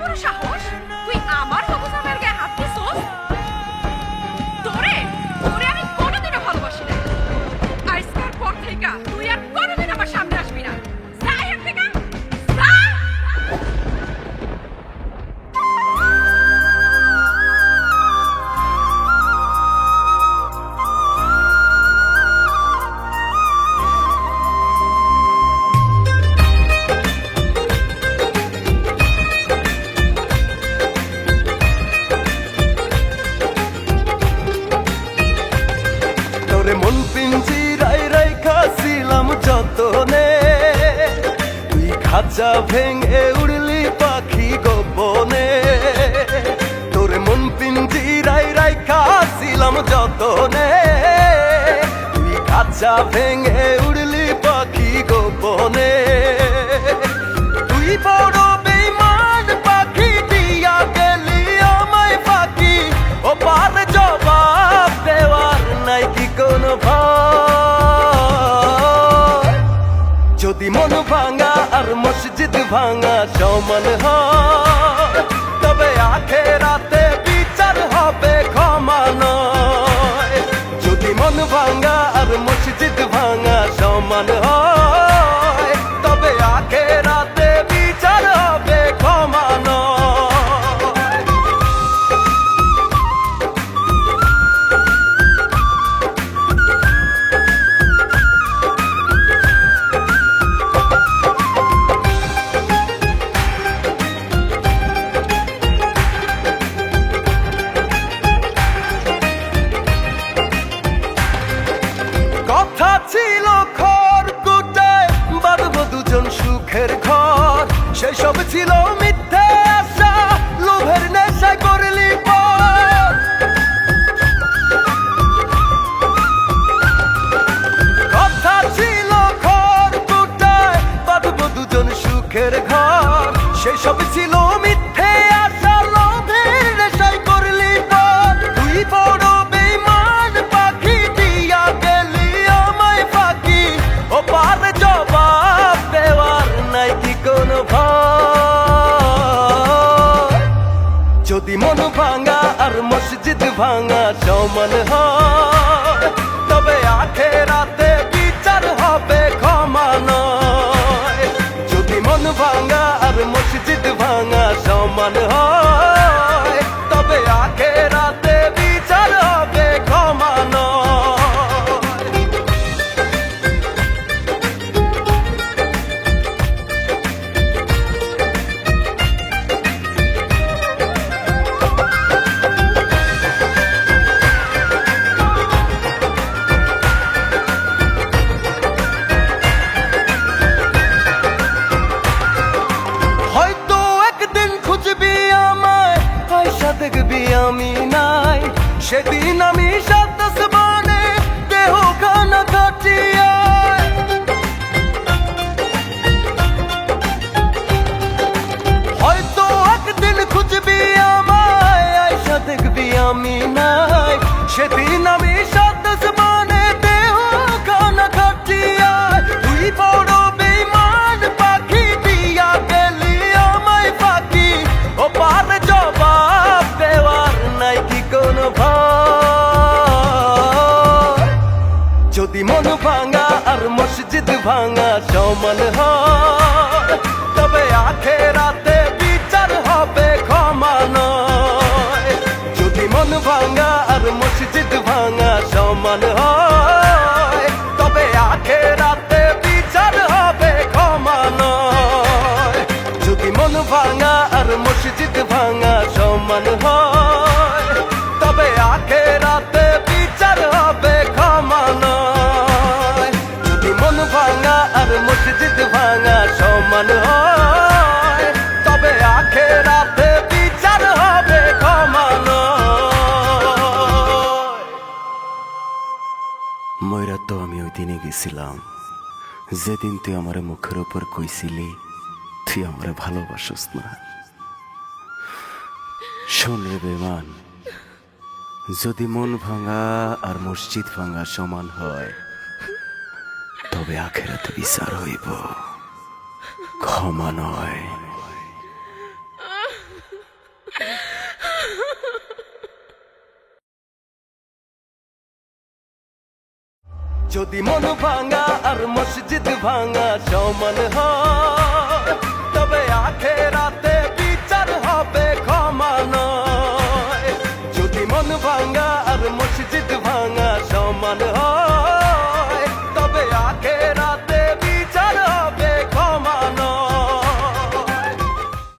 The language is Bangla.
不是啥好事。খাঁচা ভেঙে উড়লি পাখি গোপনে। তোর মন পিঞ্জিরাই রাই খাসিলাম যতনে। তুই খাঁচা ভেঙে উড়লি পাখি গোপনে। তুই বড় যদি মন ভাঙা আর মসজিদ ভাঙা সমান হয়। এসব ছিল মিথ্যে আশা, লোভের করলি কথা ছিল ঘর দুটায় দুজন সুখের ঘর। সেসব ছিল মসজিদ ভাঙা সমান হয়। দেখবি আমি নাই সেদিন আমি যদি মন ভাঙা আর মসজিদ ভাঙা সমান হয়। তবে আখেরাতে দিনে গেছিলাম। যেদিন তুই আমার মুখের উপর কইছিলি, তুই আমার ভালোবাসস না। শোন রে বেমান যদি মন ভাঙা আর মসজিদ ভাঙা সমান হয়, তবে আখেরাতে বিচার হইব। ক্ষমা নয়। যদি মন ভাঙা আর মসজিদ ভাঙা সমান হয়, তবে আখে রাতে বিচার হবে ক্ষমা যদি মন ভাঙা আর মসজিদ